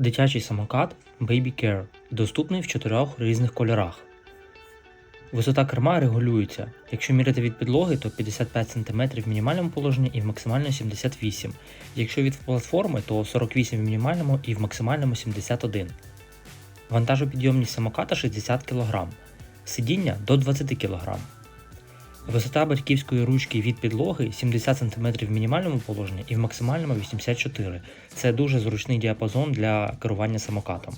Дитячий самокат Baby Care доступний в чотирьох різних кольорах. Висота керма регулюється. Якщо міряти від підлоги, то 55 см в мінімальному положенні і в максимальному 78 Якщо від платформи, то 48 в мінімальному і в максимальному 71 Вантажопідйомність самоката 60 кг. Сидіння до 20 кг. Висота батьківської ручки від підлоги 70 см в мінімальному положенні і в максимальному 84 Це дуже зручний діапазон для керування самокатом.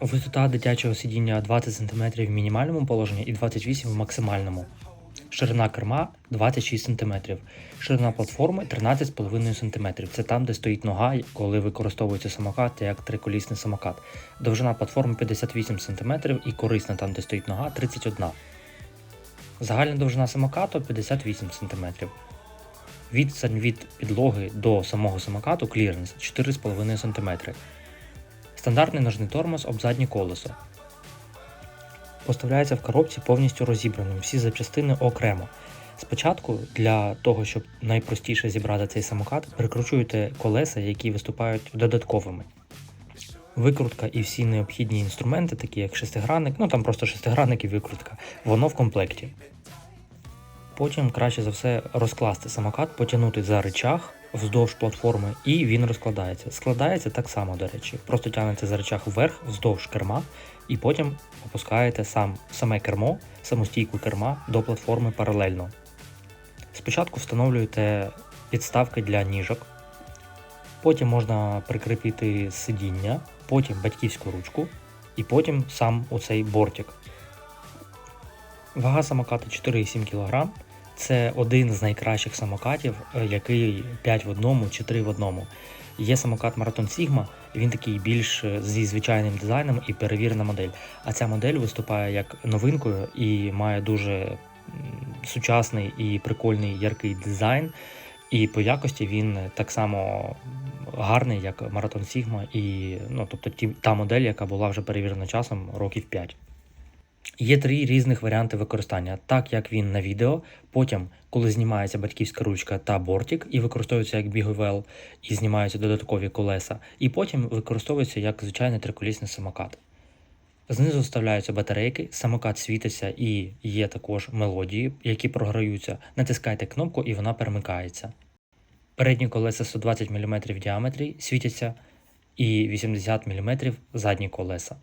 Висота дитячого сидіння 20 см в мінімальному положенні і 28 в максимальному. Ширина керма 26 см. Ширина платформи 13,5 см. Це там, де стоїть нога, коли використовується самокат як триколісний самокат. Довжина платформи 58 см і корисна там, де стоїть нога 31 Загальна довжина самокату 58 см. Відстань від підлоги до самого самокату кліренс 4,5 см. Стандартний ножний тормоз об заднє колесо. Поставляється в коробці повністю розібраним, всі запчастини окремо. Спочатку, для того, щоб найпростіше зібрати цей самокат, прикручуєте колеса, які виступають додатковими. Викрутка і всі необхідні інструменти, такі як шестигранник, ну там просто шестигранник і викрутка, воно в комплекті. Потім краще за все розкласти самокат, потягнути за речах вздовж платформи, і він розкладається. Складається так само, до речі. Просто тягнете за речах вверх, вздовж керма, і потім опускаєте сам, саме кермо, самостійку керма до платформи паралельно. Спочатку встановлюєте підставки для ніжок, потім можна прикріпити сидіння, потім батьківську ручку, і потім сам оцей бортик. Вага самоката 4,7 кг. Це один з найкращих самокатів, е, який 5 в одному чи 3 в одному. Є самокат Marathon Sigma, він такий більш е, зі звичайним дизайном і перевірена модель. А ця модель виступає як новинкою і має дуже сучасний і прикольний яркий дизайн. І по якості він так само гарний, як Marathon Sigma, і ну, тобто ті, та модель, яка була вже перевірена часом років 5. Є три різних варіанти використання, так як він на відео, потім, коли знімається батьківська ручка та бортик і використовується як біговел, і знімаються додаткові колеса, і потім використовується як звичайний триколісний самокат. Знизу вставляються батарейки, самокат світиться і є також мелодії, які програються. Натискайте кнопку і вона перемикається. Передні колеса 120 мм в діаметрі світяться і 80 мм задні колеса.